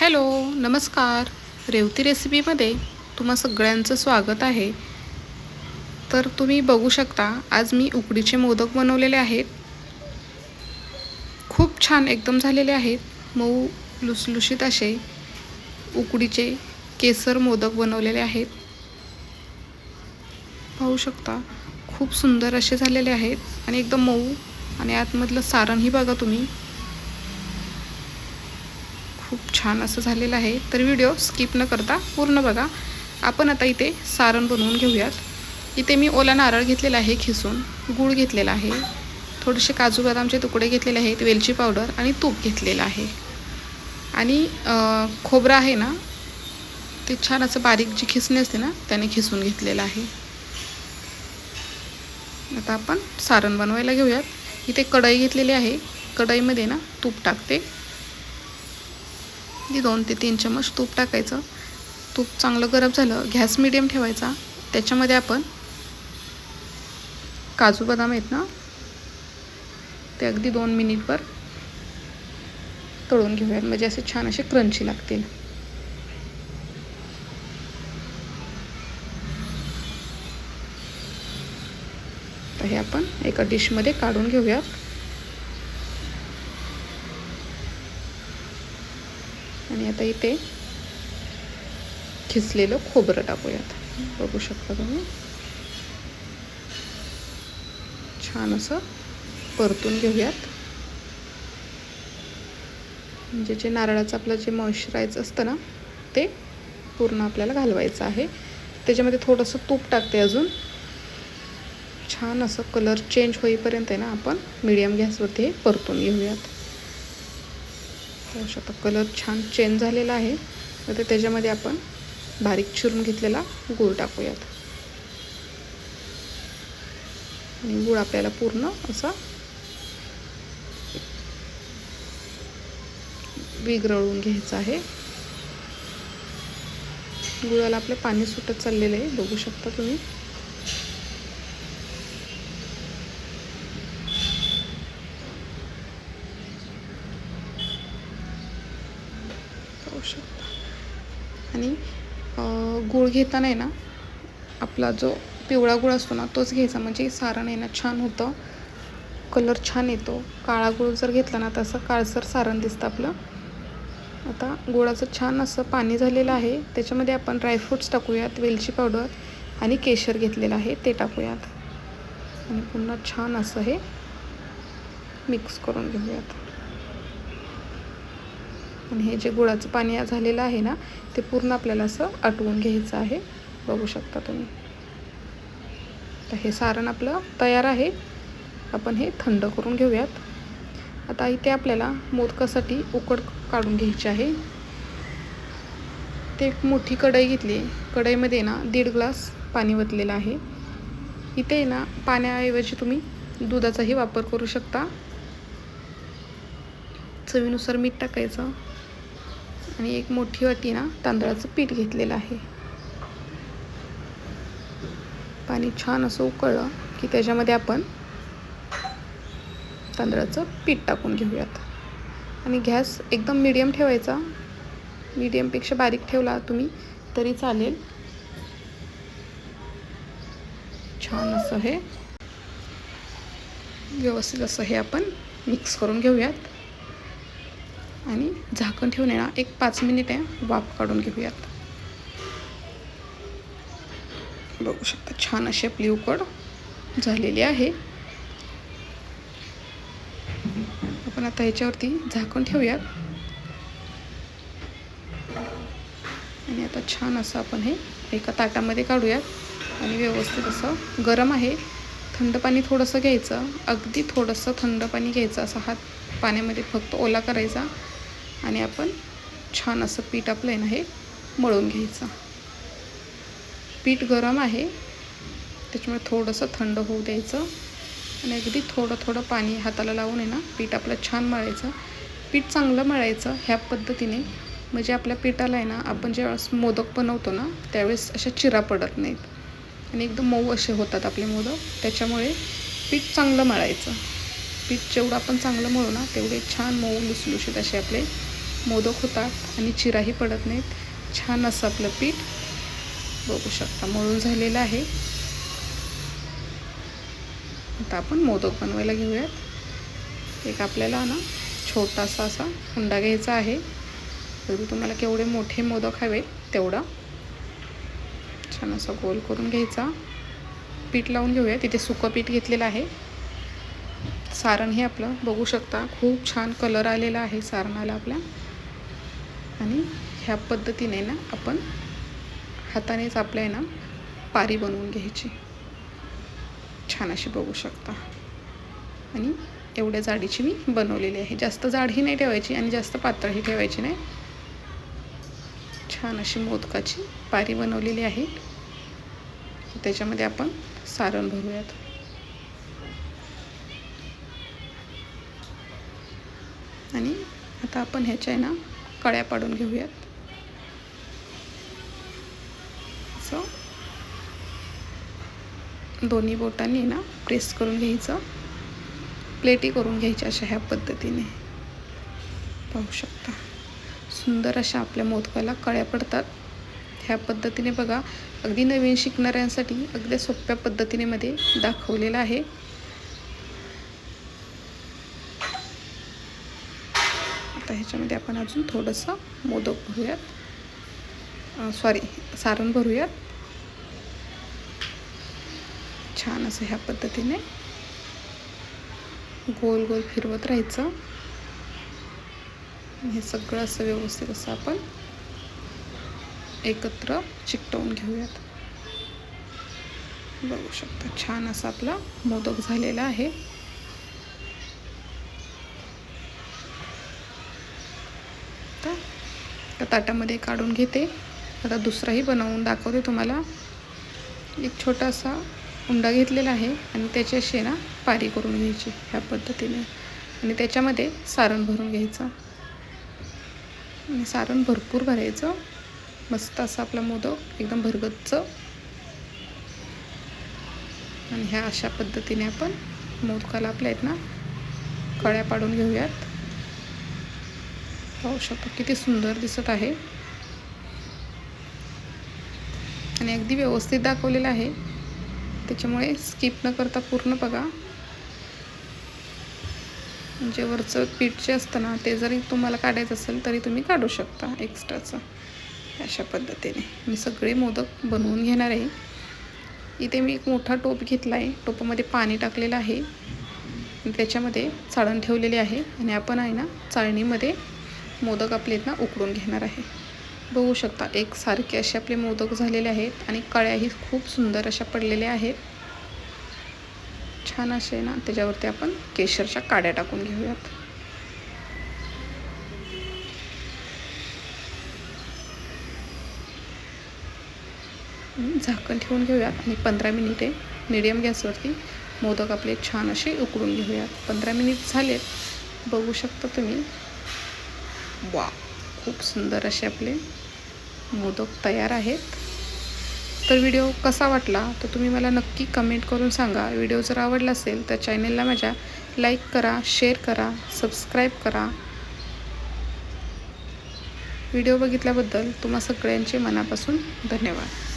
Hello नमस्कार. रेवती रेसिपीमध्ये तुम्हा सगळ्यांचं स्वागत आहे. तर तुम्ही बघू शकता आज मी उकडीचे मोदक बनवलेले आहेत. खूप छान एकदम झालेले आहेत. मऊ लुसलुशीत असे उकडीचे केसर मोदक बनवलेले आहेत. पाहू शकता खूप सुंदर असे झालेले आहेत आणि एकदम मऊ आणि आतमधलं सारणही बघा तुम्ही. खूप छान असं झालेलं आहे. तर व्हिडिओ स्किप न करता पूर्ण बघा. आपण आता इथे सारण बनवून घेऊयात. इथे मी ओला नारळ घेतलेला आहे खिसून. गूळ घेतलेला आहे. थोडेसे काजू बदामचे तुकडे घेतलेले आहेत. वेलची पावडर आणि तूप घेतलेलं आहे. आणि खोबरं आहे ना ते छान असं बारीक जी खिसणी असते ना त्याने खिसून घेतलेलं आहे. आता आपण सारण बनवायला घेऊयात. इथे कढई घेतलेली आहे. कढईमध्ये ना तूप टाकते. ती दोन ते तीन चमच तूप टाकायचं. तूप चांगलं गरम झालं गॅस मिडियम ठेवायचा. त्याच्यामध्ये आपण काजू बदाम आहेत ना ते अगदी दोन मिनिटभर तळून घेऊयात. म्हणजे असे छान असे क्रंची लागतील. तर हे आपण एका डिशमध्ये काढून घेऊयात. आणि आता इथे खिसलेलं खोबरं टाकूयात. बघू शकता तुम्ही? छान असं परतून घेऊयात. म्हणजे जे नारळाचं आपलं जे मॉइश्चरायज असतं ना ते पूर्ण आपल्याला घालवायचं आहे. त्याच्यामध्ये थोडंसं तूप टाकते अजून. छान असं कलर चेंज होईपर्यंत आहे ना आपण मीडियम गॅसवरती हे परतून घेऊयात. शकता कलर छान चेंज झालेला आहे. तर त्याच्यामध्ये आपण बारीक चिरून घेतलेला गूळ टाकूयात. आणि गूळ आपल्याला पूर्ण असा विगरळून घ्यायचं आहे. गुळाला आपलं पाणी सुटत चाललेलं आहे बघू शकता तुम्ही. शकता. आणि गूळ घेताना आहे ना आपला जो पिवळा गुळ असतो ना तोच घ्यायचा. म्हणजे सारण आहे ना छान होतं. कलर छान येतो. काळा गूळ जर घेतला ना तसं काळसर सारण दिसतं आपलं. आता गुळाचं छान असं पाणी झालेलं आहे. त्याच्यामध्ये आपण ड्रायफ्रूट्स टाकूयात वेलची पावडर आणि केशर घेतलेलं आहे ते टाकूयात. आणि पुन्हा छान असं हे मिक्स करून घेऊयात. आणि हे जे गुळाचं पाणी झालेलं आहे ना ते पूर्ण आपल्याला असं आटवून घ्यायचं आहे. बघू शकता तुम्ही. तर हे सारण आपलं तयार आहे. आपण हे थंड करून घेऊयात. आता इथे आपल्याला मोदकासाठी उकड काढून घ्यायची आहे. ते एक मोठी कढई घेतली. कढईमध्ये ना दीड ग्लास पाणी वतलेलं आहे. इथे ना पाण्याऐवजी तुम्ही दुधाचाही वापर करू शकता. चवीनुसार मीठ टाकायचं. आणि एक मोठी वाटी ना तांदळाचं पीठ घेतलेलं आहे. पाणी छान असं उकळलं की त्याच्यामध्ये आपण तांदळाचं पीठ टाकून घेऊयात. आणि गॅस एकदम मीडियम ठेवायचा. मीडियमपेक्षा बारीक ठेवला तुम्ही तरी चालेल. छान असं हे. व्यवस्थित असं हे आपण मिक्स करून घेऊयात. आणि झाकण ठेवून ना एक पाच मिनिटे वाफ काढून घेऊयात. बघू शकता छान अशी आपली उकड झालेली आहे. आपण आता याच्यावरती झाकण ठेवूयात. आणि आता छान असं आपण हे एका ताटामध्ये काढूयात. आणि व्यवस्थित असं गरम आहे. थंड पाणी थोडंसं घ्यायचं. अगदी थोडंसं थंड पाणी घ्यायचं. असं हात पाण्यामध्ये फक्त ओला करायचा. आणि आपण छान असं पीठ आपलं आहे ना हे मळून घ्यायचं. पीठ गरम आहे त्याच्यामुळे थोडंसं थंड होऊ द्यायचं. आणि अगदी थोडं थोडं पाणी हाताला लावून आहे ना पीठ आपलं छान मळायचं. पीठ चांगलं मळायचं ह्या पद्धतीने. म्हणजे आपल्या पिठाला आहे ना आपण ज्यावेळेस मोदक बनवतो ना त्यावेळेस अशा चिरा पडत नाहीत. आणि एकदम मऊ असे होतात आपले मोदक. त्याच्यामुळे पीठ चांगलं मळायचं. पीठ जेवढं आपण चांगलं मळू ना तेवढे छान मऊ लुसलुशीत असे आपले मोदक होतात आणि चिराही पडत नाहीत. छान असं आपलं पीठ बघू शकता. मळून झालेलं आहे. आता आपण मोदक बनवायला घेऊयात. एक आपल्याला ना छोटासा असा हुंडा घ्यायचा आहे. जरी तुम्हाला केवढे मोठे मोदक हवे तेवढा. छान असा गोल करून घ्यायचा. पीठ लावून घेऊया. तिथे सुकं पीठ घेतलेलं आहे. सारण हे आपलं बघू शकता. खूप छान कलर आलेला आहे सारणाला आपल्या. आणि ह्या पद्धतीने ना आपण हातानेच आपल्या ना पारी बनवून घ्यायची. छान अशी बघू शकता. आणि एवढ्या जाडीची मी बनवलेली आहे. जास्त जाडही नाही ठेवायची आणि जास्त पातळही ठेवायची नाही. छान अशी मोदकाची पारी बनवलेली आहे. त्याच्यामध्ये आपण सारण भरूयात. आणि आता आपण ह्याच्या आहे ना कळ्या पाडून घेऊयात. असं दोन्ही बोटांनी ना प्रेस करून घ्यायचं. प्लेटी करून घ्यायच्या अशा ह्या पद्धतीने. पाहू शकता. सुंदर अशा आपल्या मोदकाला कळ्या पडतात. ह्या पद्धतीने बघा अगदी नवीन शिकणाऱ्यांसाठी अगदी सोप्या पद्धतीने मध्ये दाखवलेलं आहे. आता ह्याच्यामध्ये आपण अजून थोडंसं मोदक भरूयात. सॉरी सारण भरूयात. छान असं ह्या पद्धतीने गोल गोल फिरवत राहायचं. हे सगळं असं व्यवस्थित असं आपण एकत्र चिकटवून घेऊयात. बघू शकता छान असा आपला मोदक झालेला आहे. आता. ताटामध्ये काढून घेते. आता दुसराही बनवून दाखवते तुम्हाला. एक छोटासा उंडा घेतलेला आहे आणि त्याची अशी ना पारी करून घ्यायची ह्या पद्धतीने. आणि त्याच्यामध्ये सारण भरून घ्यायचं. आणि सारण भरपूर भरायचं. मस्त असा आपला मोदक एकदम भरगच्च. आणि ह्या अशा पद्धतीने आपण मोदकाला आपल्या आहेत ना कळ्या पाडून घेऊयात. पाहू शकतो. किती सुंदर दिसत आहे. आणि अगदी व्यवस्थित दाखवलेलं आहे. त्याच्यामुळे स्किप न करता पूर्ण बघा. म्हणजे वरचं पीठ जे असतं ना ते जरी तुम्हाला काढायचं असेल तरी तुम्ही काढू शकता एक्स्ट्राचं अशा पद्धतीने. मी सगळे मोदक बनवून घेणार आहे. इथे मी एक मोठा टोप घेतला आहे टोपामध्ये पाणी टाकलेलं आहे. त्याच्यामध्ये चाळण ठेवलेली आहे. आणि आपण आहे ना चाळणीमध्ये मोदक आपले ना उकडून घेणार आहे. बघू शकता एक सारखे असे आपले मोदक झालेले आहेत आणि कळ्याही खूप सुंदर अशा पडलेल्या आहेत. छान असे ना त्याच्यावरती आपण केशरच्या काड्या टाकून घेऊयात. झाकण ठेवून घेऊयात आणि पंधरा मिनिटे मिडियम गॅसवरती मोदक आपले छान असे उकडून घेऊयात. पंधरा मिनिट झालेत. बघू शकता तुम्ही वा खूप सुंदर असे आपले मोदक तयार आहेत. तर व्हिडिओ कसा वाटला तर तुम्ही मला नक्की कमेंट करून सांगा. व्हिडिओ जर आवडला असेल तर चॅनेलला माझ्या लाईक करा शेअर करा सबस्क्राईब करा. व्हिडिओ बघितल्याबद्दल तुम्हा सगळ्यांचे मनापासून धन्यवाद.